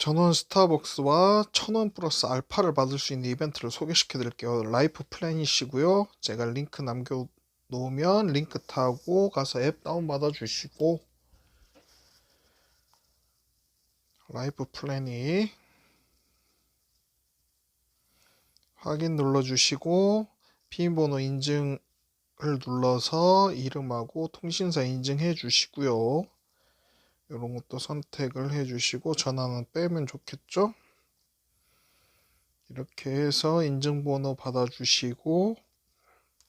전원 스타벅스와 천원 플러스 알파를 받을 수 있는 이벤트를 소개시켜 드릴게요. 라이프 플래닛이고요. 제가 링크 남겨 놓으면 링크 타고 가서 앱 다운 받아 주시고 라이프 플래닛 확인 눌러 주시고 비밀번호 인증을 눌러서 이름하고 통신사 인증해 주시고요. 이런 것도 선택을 해주시고 전화는 빼면 좋겠죠? 이렇게 해서 인증번호 받아주시고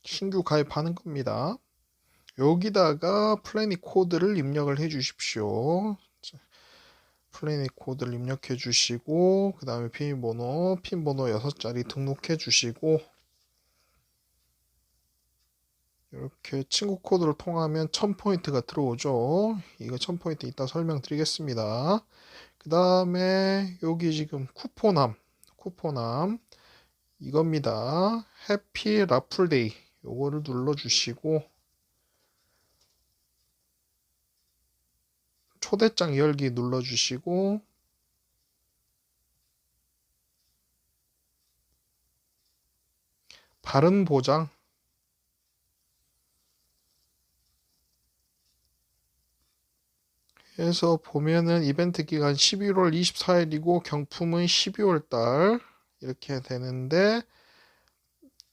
신규 가입하는 겁니다. 여기다가 플래닛 코드를 입력을 해 주십시오. 플래닛 코드를 입력해 주시고 그 다음에 비밀번호, 핀번호 6자리 등록해 주시고 이렇게 친구 코드를 통하면 1000포인트가 들어오죠. 이거 1000포인트 이따 설명드리겠습니다. 그 다음에 여기 지금 쿠폰함, 쿠폰함 이겁니다. 해피 라플데이 요거를 눌러주시고 초대장 열기 눌러주시고 발음 보장 해서 보면은 이벤트 기간 11월 24일이고 경품은 12월 달 이렇게 되는데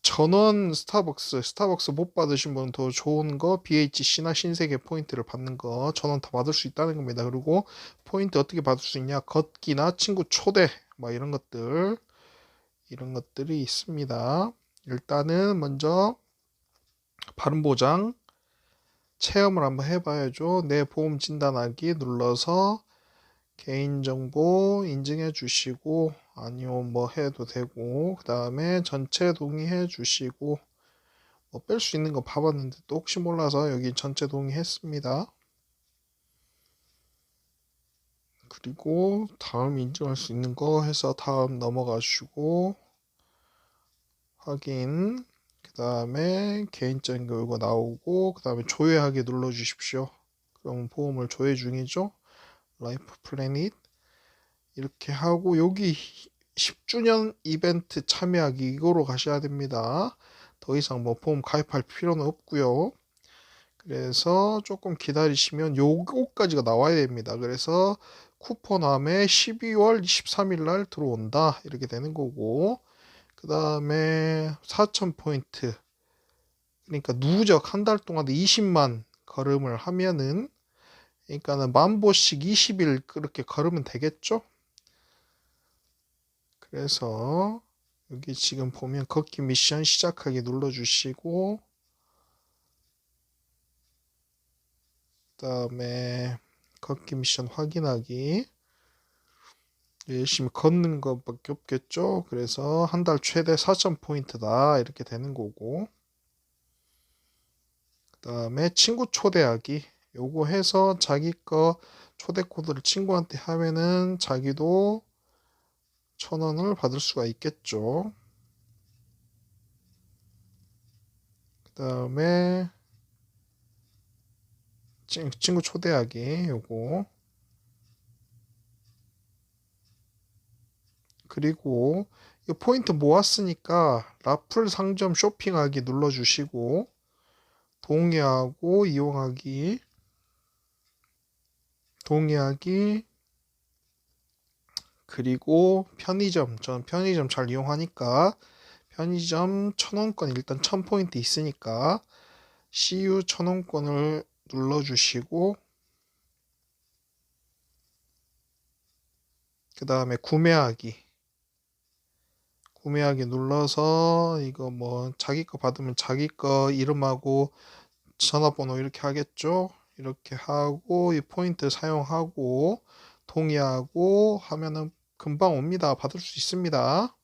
전원 스타벅스 스타벅스 못 받으신 분은 더 좋은 거 BHC나 신세계 포인트를 받는 거 전원 다 받을 수 있다는 겁니다. 그리고 포인트 어떻게 받을 수 있냐 걷기나 친구 초대 뭐 이런 것들 이런 것들이 있습니다. 일단은 먼저 발음 보장 체험을 한번 해봐야죠. 내 보험 진단하기 눌러서 개인정보 인증해 주시고 아니면 뭐 해도 되고 그 다음에 전체 동의해 주시고 뭐 뺄 수 있는 거 봐봤는데 또 혹시 몰라서 여기 전체 동의했습니다. 그리고 다음 인증할 수 있는 거 해서 다음 넘어가시고 확인 그 다음에 개인적인 거 이거 나오고 그 다음에 조회하기 눌러 주십시오. 그럼 보험을 조회 중이죠? 라이프 플래닛 이렇게 하고 여기 10주년 이벤트 참여하기 이거로 가셔야 됩니다. 더 이상 뭐 보험 가입할 필요는 없고요. 그래서 조금 기다리시면 요거까지가 나와야 됩니다. 그래서 쿠폰함에 12월 23일 날 들어온다. 이렇게 되는 거고 그 다음에 4,000포인트. 그러니까 누적 한 달 동안 20만 걸음을 하면은, 그러니까는 만보씩 20일 그렇게 걸으면 되겠죠? 그래서 여기 지금 보면 걷기 미션 시작하기 눌러주시고, 그 다음에 걷기 미션 확인하기. 열심히 걷는 것밖에 없겠죠. 그래서 한 달 최대 4,000포인트다. 이렇게 되는 거고. 그 다음에 친구 초대하기. 요거 해서 자기 거 초대 코드를 친구한테 하면은 자기도 천 원을 받을 수가 있겠죠. 그 다음에 친구 초대하기 요거 그리고 이 포인트 모았으니까 라플 상점 쇼핑하기 눌러주시고 동의하고 이용하기 동의하기 그리고 편의점 전 편의점 잘 이용하니까 편의점 천원권 일단 천포인트 있으니까 CU 천원권을 눌러주시고 그 다음에 구매하기 구매하기 눌러서 이거 뭐 자기 거 받으면 자기 거 이름하고 전화번호 이렇게 하겠죠. 이렇게 하고 이 포인트 사용하고 동의하고 하면은 금방 옵니다. 받을 수 있습니다.